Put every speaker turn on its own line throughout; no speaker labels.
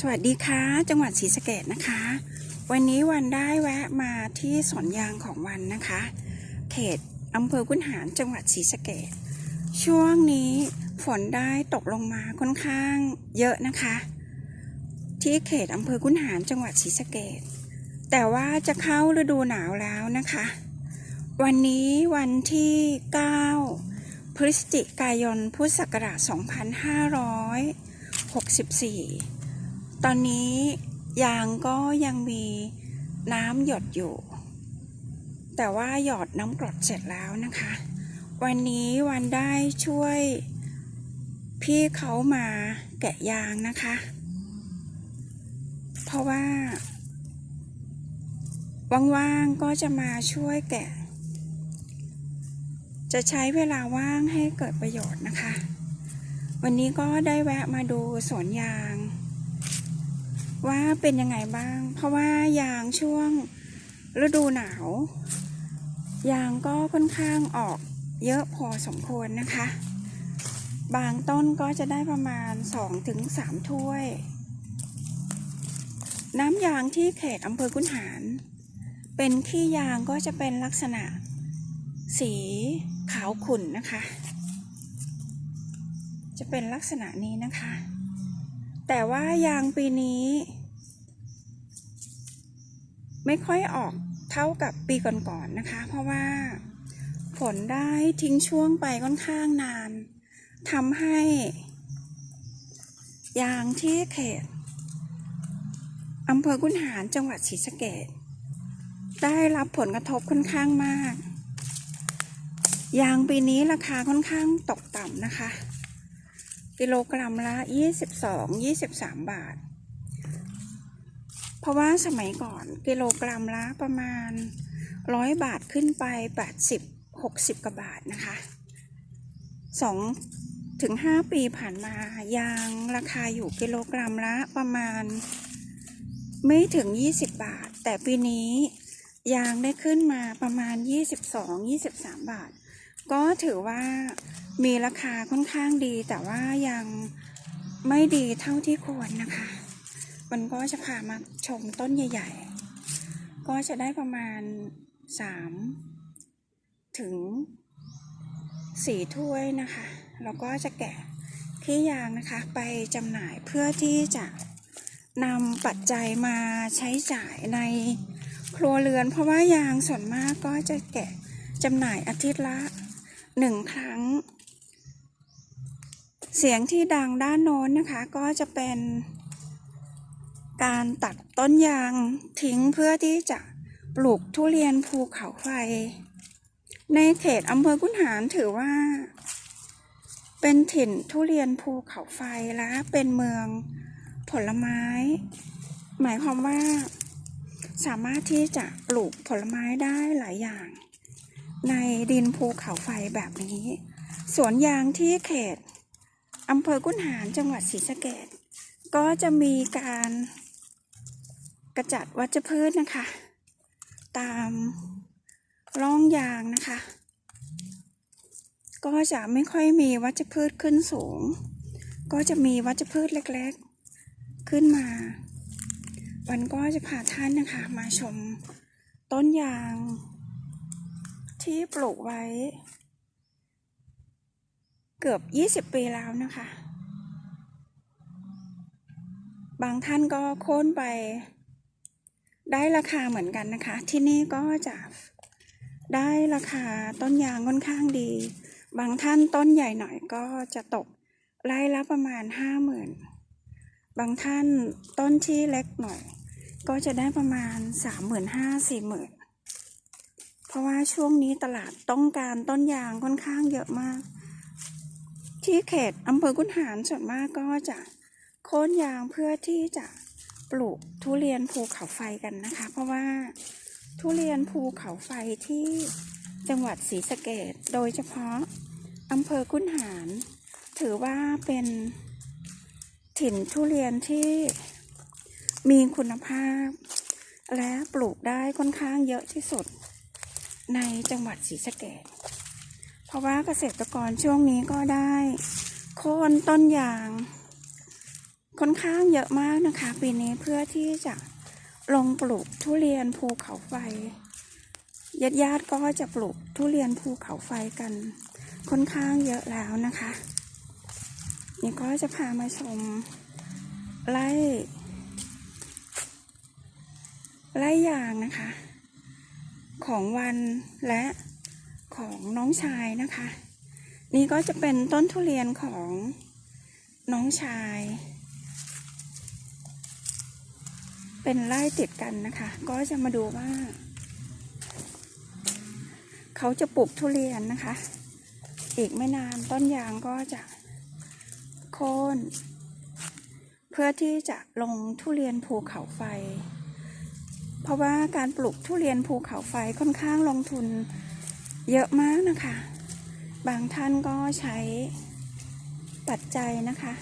สวัสดีค่ะ จังหวัดศรีสะเกดนะคะ วันนี้วันได้แวะมาที่สวนยางของวันนะคะ เขตอำเภอกุนหารจังหวัดศรีสะเกดช่วงนี้ฝนได้ตกลงมาค่อนข้างเยอะนะคะ ที่เขตอำเภอกุนหารจังหวัดศรีสะเกดแต่ว่าจะเข้าฤดูหนาวแล้วนะคะ วันนี้วันที่ 9 พฤศจิกายนพุทธศักราช 2564 ตอนนี้ยางก็ยังมีน้ำหยดอยู่ แต่ว่าหยอดน้ำกรดเสร็จแล้วนะคะ วันนี้วันได้ช่วยพี่เขามาแกะยางนะคะ เพราะว่าว่างๆก็จะมาช่วยแกะ จะใช้เวลาว่างให้เกิดประโยชน์นะคะ วันนี้ก็ได้แวะมาดูสวนยาง ว่าเป็นยังไงบ้าง เพราะว่ายางช่วงฤดูหนาว ยางก็ค่อนข้างออกเยอะพอสมควรนะคะ บางต้นก็จะได้ประมาณ 2-3 ถ้วย น้ำยางที่เขตอำเภอกุนหารเป็นขี้ยางก็จะเป็นลักษณะสีขาวขุ่นนะคะ จะเป็นลักษณะนี้นะคะ แต่ว่ายางปีนี้ ไม่ค่อยออกเท่ากับปีก่อนๆนนะคะ เพราะว่าฝนได้ทิ้งช่วงไปค่อนข้างนานทำให้ ยางที่เขตอำเภอกุนหารจังหวัดศรีสะเกษได้รับผลกระทบค่อนข้างมาก ยางปีนี้ราคาค่อนข้างตกต่ำนะคะ กิโลกรัมละ22-23 บาท เพราะว่าสมัยก่อนกิโลกรัมละประมาณ 100 บาทขึ้นไป 80 60กว่าบาทนะคะ2ถึง5ปีผ่านมายางราคาอยู่กิโลกรัมละประมาณ ไม่ถึง 20 บาท แต่ปีนี้ยางได้ขึ้นมาประมาณ 22-23 บาท ก็ถือว่ามีราคาค่อนข้างดี แต่ว่ายังไม่ดีเท่าที่ควรนะคะ มันก็จะพามาชมต้นใหญ่ ๆ ก็จะได้ประมาณ 3 ถึง 4 ถ้วยนะคะ แล้วก็จะแกะขี้ยางนะคะ ไปจำหน่ายเพื่อที่จะนำปัจจัยมาใช้จ่ายในครัวเรือน เพราะว่ายางส่วนมากก็จะแกะจำหน่ายอาทิตย์ละ หนึ่งครั้ง เสียงที่ดังด้านโน้นนะคะ ก็จะเป็นการตัดต้นยางทิ้งเพื่อที่จะปลูกทุเรียนภูเขาไฟ ในเขตอำเภอกุนหารถือว่า เป็นถิ่นทุเรียนภูเขาไฟและเป็นเมืองผลไม้ หมายความว่า สามารถที่จะปลูกผลไม้ได้หลายอย่าง ในดินภูเขาไฟแบบนี้ สวนยางที่เขตอำเภอกุนหารจังหวัดศรีสะเกดก็จะมีการกระจัดวัชพืชนะคะ ตามร่องยางนะคะ ก็จะไม่ค่อยมีวัชพืชขึ้นสูง ก็จะมีวัชพืชเล็กๆ ขึ้นมา วันก็จะพาท่านนะคะมาชมต้นยาง ที่ปลูกไว้ เกือบ20ปีแล้วนะคะ บางท่านก็โค่นไป ได้ราคาเหมือนกันนะคะ ที่นี่ก็จะได้ราคาต้นยางค่อนข้างดี บางท่านต้นใหญ่หน่อยก็จะตกไร่ละประมาณห้าหมื่นบางท่านต้นที่เล็กหน่อย ก็จะได้ประมาณสามหมื่นห้าสี่หมื่น เพราะว่าช่วงนี้ตลาดต้องการต้นยางค่อนข้างเยอะมาก ที่เขตอำเภอกุนหารส่วนมากก็จะโค่นยางเพื่อที่จะปลูกทุเรียนภูเขาไฟกันนะคะ เพราะว่าทุเรียนภูเขาไฟที่จังหวัดศรีสะเกดโดยเฉพาะอำเภอกุนหาร ถือว่าเป็นถิ่นทุเรียนที่มีคุณภาพ และปลูกได้ค่อนข้างเยอะที่สุด ในจังหวัดศรีสะเกดเพราะว่าเกษตรกรช่วงนี้ก็ได้ โค่นต้นยางค่อนข้างเยอะมากนะคะปีนี้เพื่อที่จะลงปลูกทุเรียนภูเขาไฟญาติญาติก็จะปลูกทุเรียนภูเขาไฟกัน ค่อนข้างเยอะแล้วนะคะนี่ก็จะพามาชมไร่ไร่ยางนะคะ ของวันและของน้องชายนะคะ นี่ก็จะเป็นต้นทุเรียนของน้องชาย เป็นไร่ติดกันนะคะ ก็จะมาดูว่า เขาจะปลูกทุเรียนนะคะ อีกไม่นานต้นยางก็จะโค่นเพื่อที่จะลงทุเรียนภูเขาไฟ เพราะว่าการปลูกทุเรียนภูเขาไฟค่อนข้างลงทุนเยอะมากนะคะ บางท่านก็ใช้ปัจจัยนะคะ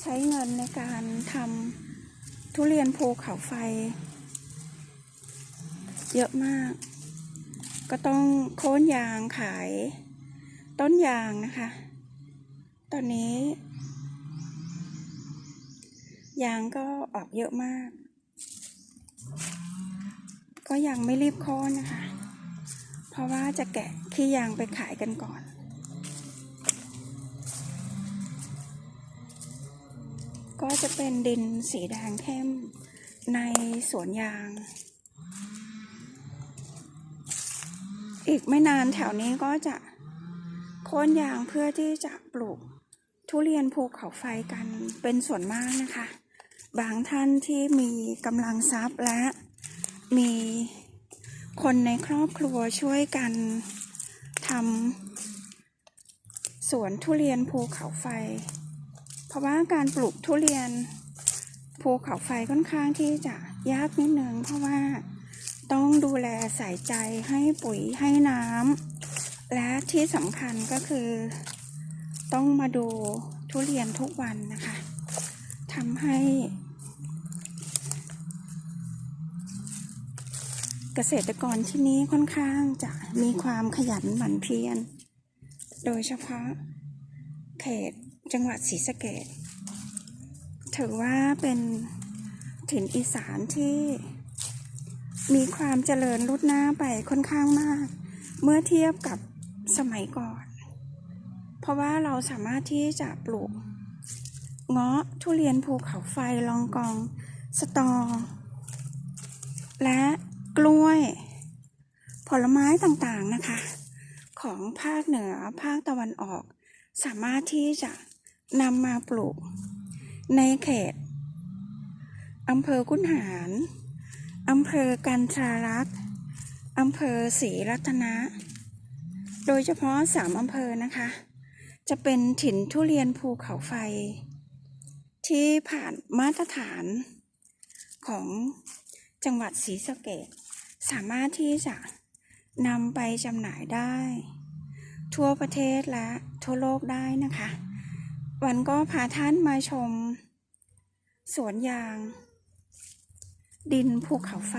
ใช้เงินในการทำทุเรียนภูเขาไฟ เยอะมาก ก็ต้องโค่นยางขาย ต้นยางนะคะ ตอนนี้ยางก็ออกเยอะมาก ก็ยังไม่รีบโค่นนะคะ เพราะว่าจะแกะขี้ยางไปขายกันก่อน ก็จะเป็นดินสีแดงเข้มในสวนยาง อีกไม่นานแถวนี้ก็จะโค่นยางเพื่อที่จะปลูกทุเรียนภูเขาไฟกันเป็นส่วนมากนะคะ บางท่านที่มีกำลังทรัพย์และมีคนในครอบครัวช่วยกันทำสวนทุเรียนภูเขาไฟ เพราะว่าการปลูกทุเรียนภูเขาไฟค่อนข้างที่จะยากนิดนึงเพราะว่าต้องดูแลใส่ใจให้ปุ๋ยให้น้ำและที่สำคัญก็คือ ต้องมาดูทุเรียนทุกวันนะคะทำให้ เกษตรกรที่นี้ค่อนข้างจะมีความขยันหมั่นเพียร โดยเฉพาะเขตจังหวัดศรีสะเกดถือว่าเป็นถิ่นอีสานที่มีความเจริญรุดหน้าไปค่อนข้างมาก เมื่อเทียบกับสมัยก่อน เพราะว่าเราสามารถที่จะปลูกเงาะทุเรียนภูเขาไฟลองกอง สตอ และ กล้วย ผลไม้ต่างๆนะคะ ของภาคเหนือภาคตะวันออก สามารถที่จะนำมาปลูก ในเขตอำเภอกุนหารอำเภอกันทรารักษ์อำเภอศรีรัตนะ โดยเฉพาะสามอำเภอนะคะ จะเป็นถิ่นทุเรียนภูเขาไฟ ที่ผ่านมาตรฐานของจังหวัดศรีสะเกษ สามารถที่จะนำไปจำหน่ายได้ ทั่วประเทศและทั่วโลกได้นะคะ วันก็พาท่านมาชม สวนยาง ดินภูเขาไฟ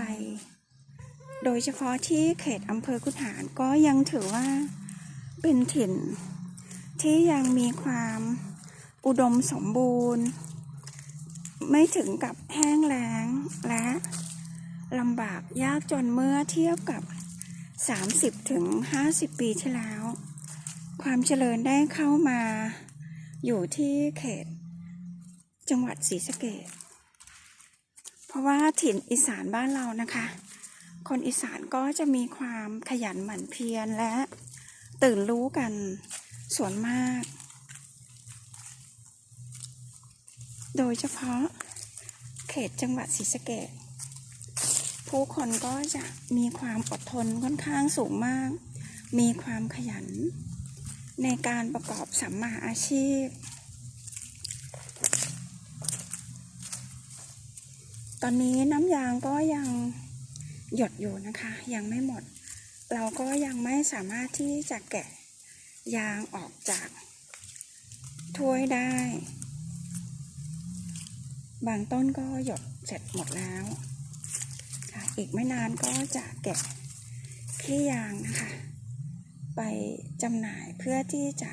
โดยเฉพาะที่เขตอำเภอคุนหารก็ยังถือว่าเป็นถิ่น ที่ยังมีความอุดมสมบูรณ์ ไม่ถึงกับแห้งแล้งและ ลำบากยากจนเมื่อเทียบกับ30ถึง50 ปีที่แล้ว ความเจริญได้เข้ามา อยู่ที่เขต จังหวัดศรีสะเกษเพราะว่าถิ่นอีสานบ้านเรานะคะ คนอีสานก็จะมีความขยันหมั่นเพียรและตื่นรู้กันส่วนมาก โดยเฉพาะเขตจังหวัดศรีสะเกษ ผู้คนก็จะมีความอดทนค่อนข้างสูงมาก มีความขยัน ในการประกอบสัมมาอาชีพ ตอนนี้น้ำยางก็ยังหยดอยู่นะคะ ยังไม่หมด เราก็ยังไม่สามารถที่จะแกะยางออกจากถ้วยได้ บางต้นก็หยดเสร็จหมดแล้ว อีกไม่นานก็จะแกะขี้ยางนะคะ ไปจำหน่ายเพื่อที่จะ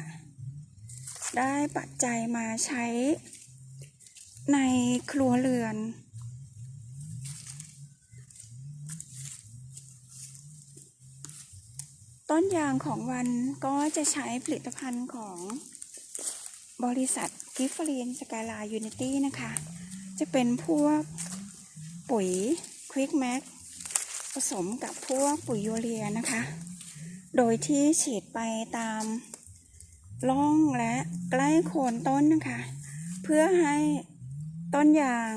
ได้ปัจจัยมาใช้ในครัวเรือน ต้นยางของวันก็จะใช้ผลิตภัณฑ์ของบริษัทกิฟฟรีนสกายลายูนิตี้นะคะ จะเป็นพวกปุ๋ย ควิกแม็กผสมกับพวกปุ๋ยยูเรียนะคะ โดยที่ฉีดไปตามร่องและใกล้โคนต้นนะคะ เพื่อให้ต้นยาง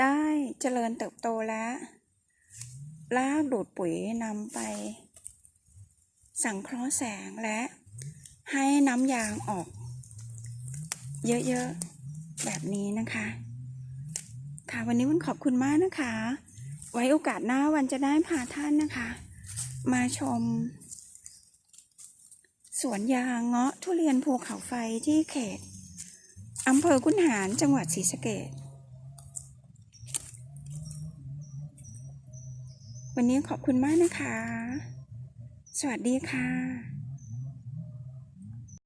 ได้เจริญเติบโตและลากดูดปุ๋ยนำไป สังเคราะห์แสงและให้น้ำยางออก เยอะๆ แบบนี้นะคะ ค่ะวันนี้วันขอบคุณมากนะคะ ไว้โอกาสหน้าวันจะได้พาท่านนะคะ มาชม สวนยางเงาะทุเรียนภูเขาไฟที่เขตอำเภอกุนหารจังหวัดศรีสะเกษวันนี้ขอบคุณมากนะคะ สวัสดีค่ะ